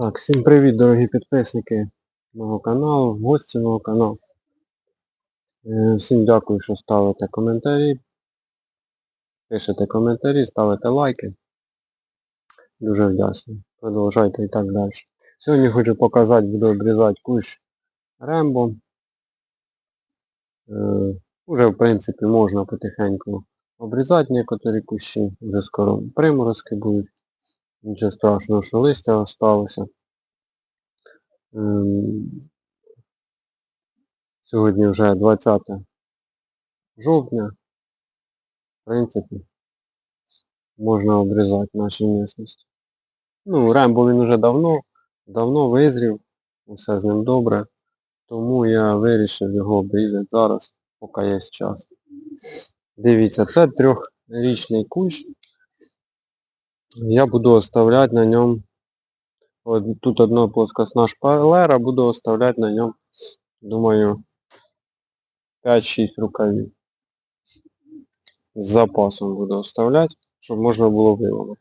Так, всім привіт, дорогі підписники мого каналу, гості мого каналу. Е, Всім дякую, що ставите коментарі, пишете коментарі, ставите лайки. Дуже вдячний. Продовжайте і так далі. Сьогодні хочу показати, буду обрізати кущ Рембо. Е, Уже в принципі можна потихеньку обрізати некоторі кущі, вже скоро приморозки будуть. Нічого страшного, що листя осталося. Ем, Сьогодні вже 20 жовтня. В принципі, можна обрізати наші місцевості. Ну, Рембо він вже давно, давно визрів, усе з ним добре. Тому я вирішив його обрізати зараз, поки є час. Дивіться, це трьохрічний кущ. Я буду оставляти на ньому, от тут одна плоскосна шпалера, буду оставляти на ньому, думаю, 5-6 рукавів. З запасом буду оставляти, щоб можна було виламати.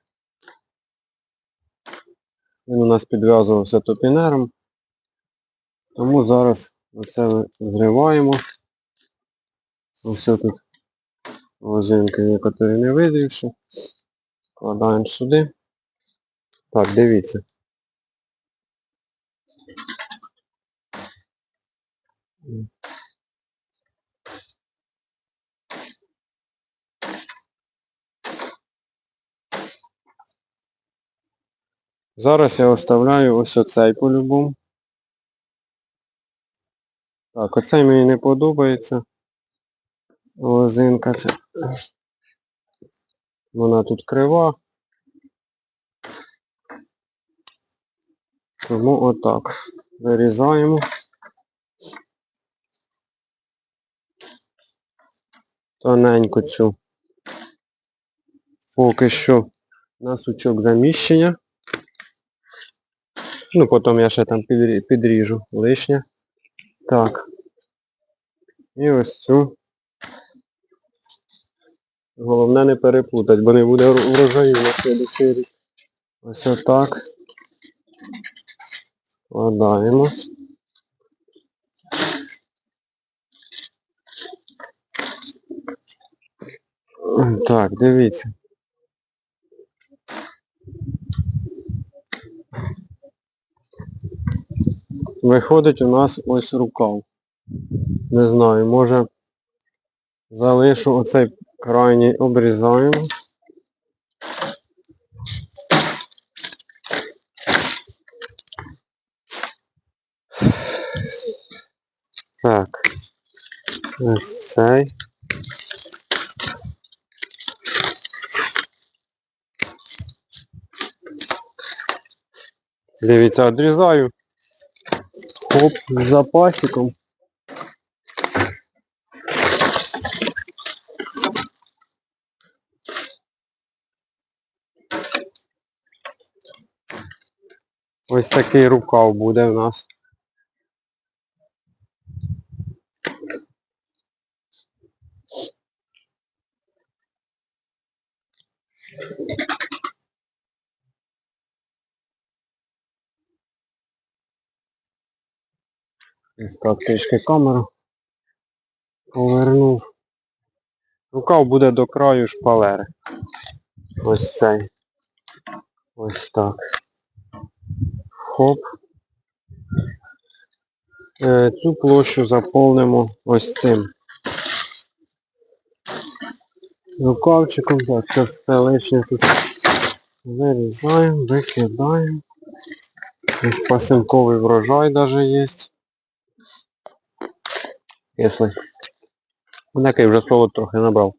Він у нас підв'язувався топінером. Тому зараз оце зриваємо. Ось тут лозинки некоторі не видрівши. Складаємо сюди. Так, дивіться. Зараз я оставляю ось оцей по-любому. Так, оцей мені не подобається. Лозинка це. Вона тут крива. Тому отак. Вирізаємо. Тоненько цю. Поки що на сучок заміщення. Ну, потім я ще там підріжу лишнє. Так. І ось цю. Головне не переплутати, бо не буде вр- врожаю на слідуючий рік. Ось отак. Складаємо. Так, дивіться. Виходить у нас ось рукав. Не знаю, може залишу оцей крайній обрізаємо. Так. Ось цей. Дивіться, відрізаю. Хоп, з запасиком. Ось такий рукав буде в нас. Ось так трішки камеру повернув. Рукав буде до краю шпалери. Ось цей. Ось так. Хоп. Е, Цю площу заповнимо ось цим. Рукавчиком. Так, це все лишнє тут вирізаємо, викидаємо. Ось пасинковий врожай даже є. Якщо. Некий вже солод трохи набрав.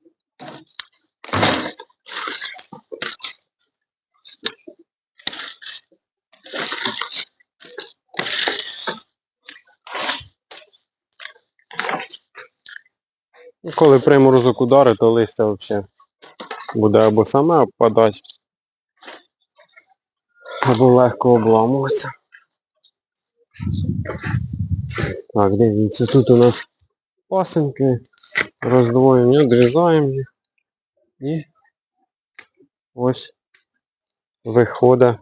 Коли приморозок ударить, то листя взагалі буде або саме обпадати, або легко обламуватися. Так, дивіться, тут у нас пасинки, роздвоєні, відрізаємо їх. І ось виходить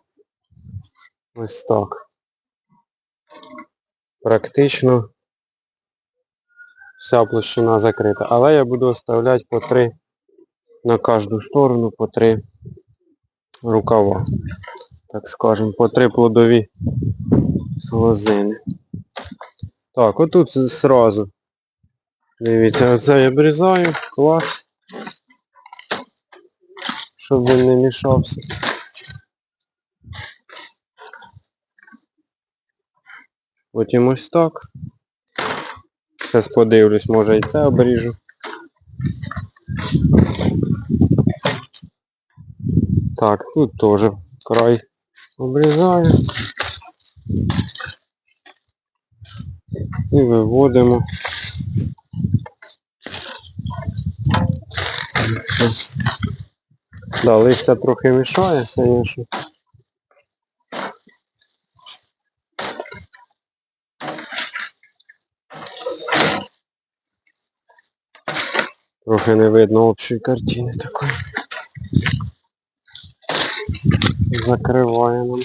Ось так. Практично вся площина закрита. Але я буду оставляти по три на кожну сторону, по три рукава. Так скажемо, по три плодові лозини. Так, отут зразу. Дивіться, оце я обрізаю, клас. Щоб він не мішався. Потім ось так. Зараз подивлюсь, може і це обріжу. Так, тут теж край обрізаю. І виводимо. Да, листя трохи мішає, звісно. Трохи не видно общої картини такої. Закриває нам.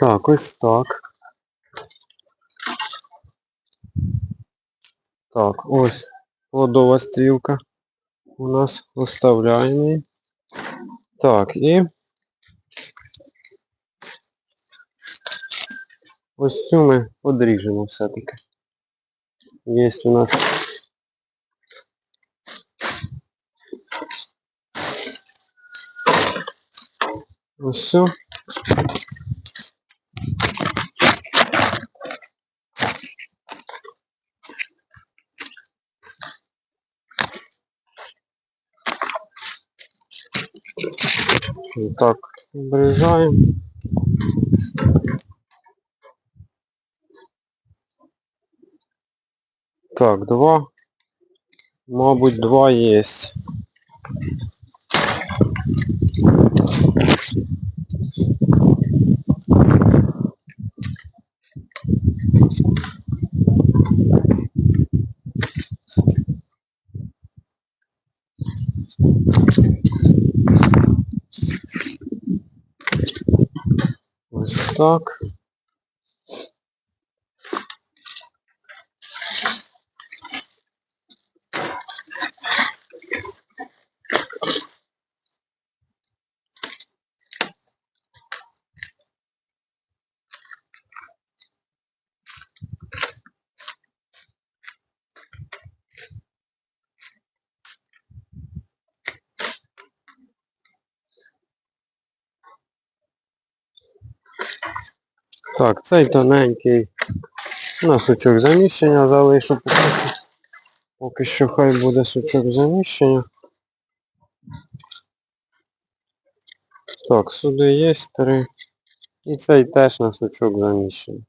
Так, ось так. Так, ось плодова стрілка у нас оставляємо. Так, і ось цю ми одріжемо все-таки. Є у нас ось все. Так, обрізаємо. Так, два. Мабуть, два есть. Ось так. Так, цей тоненький на сучок заміщення залишу поки. Поки що хай буде сучок заміщення. Так, сюди є три. І цей теж на сучок заміщення.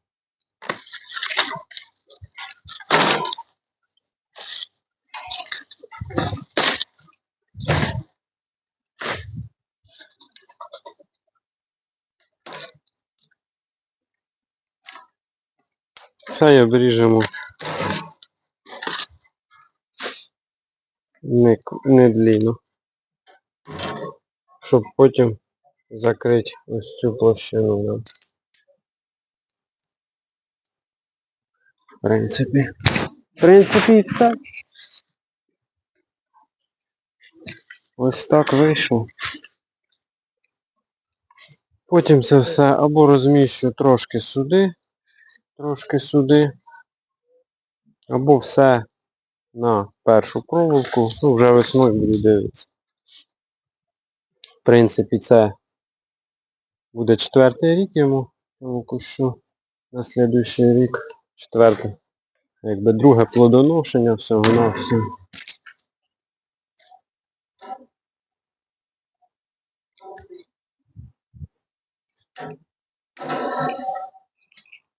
Цей обріжемо не, не длинно. Щоб потім закрити ось цю площину нам. В принципі. В принципі, все. Ось так вийшло. Потім це все або розміщу трошки сюди, трошки сюди, або все на першу проволоку, ну вже весною буду дивитися. В принципі, це буде четвертий рік йому, тому кущу на слідуючий рік, четверте, якби друге плодоношення всього на всього.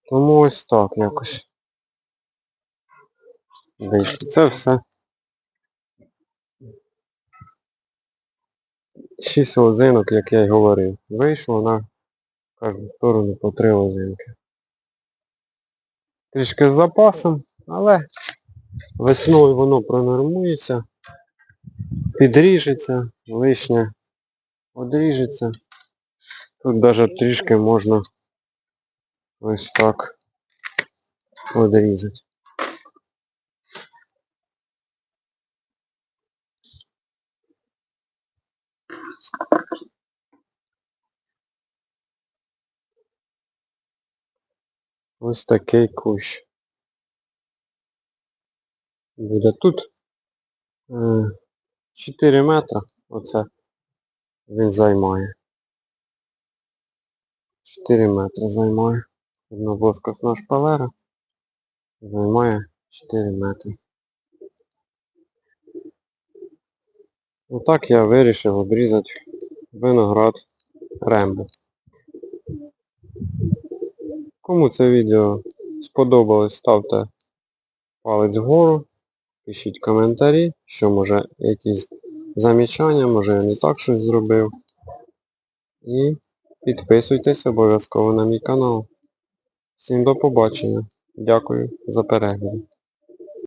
Тому ось так якось. Вийшло. Це все. Шість лозинок, як я й говорив. Вийшло на кожну сторону по три лозинки. Трішки з запасом, але весною воно пронормується, підріжеться лишнє одріжеться. Тут навіть трішки можна ось так одрізати. Ось такий кущ. Буде тут е, 4 метри. Оце він займає. 4 метри займає. Одноблоскосна шпалера займає 4 метри. Отак я вирішив обрізати виноград рембо. Кому це відео сподобалось, ставте палець вгору, пишіть коментарі, що може якісь замічання, може я не так щось зробив. І підписуйтесь обов'язково на мій канал. Всім до побачення. Дякую за перегляд.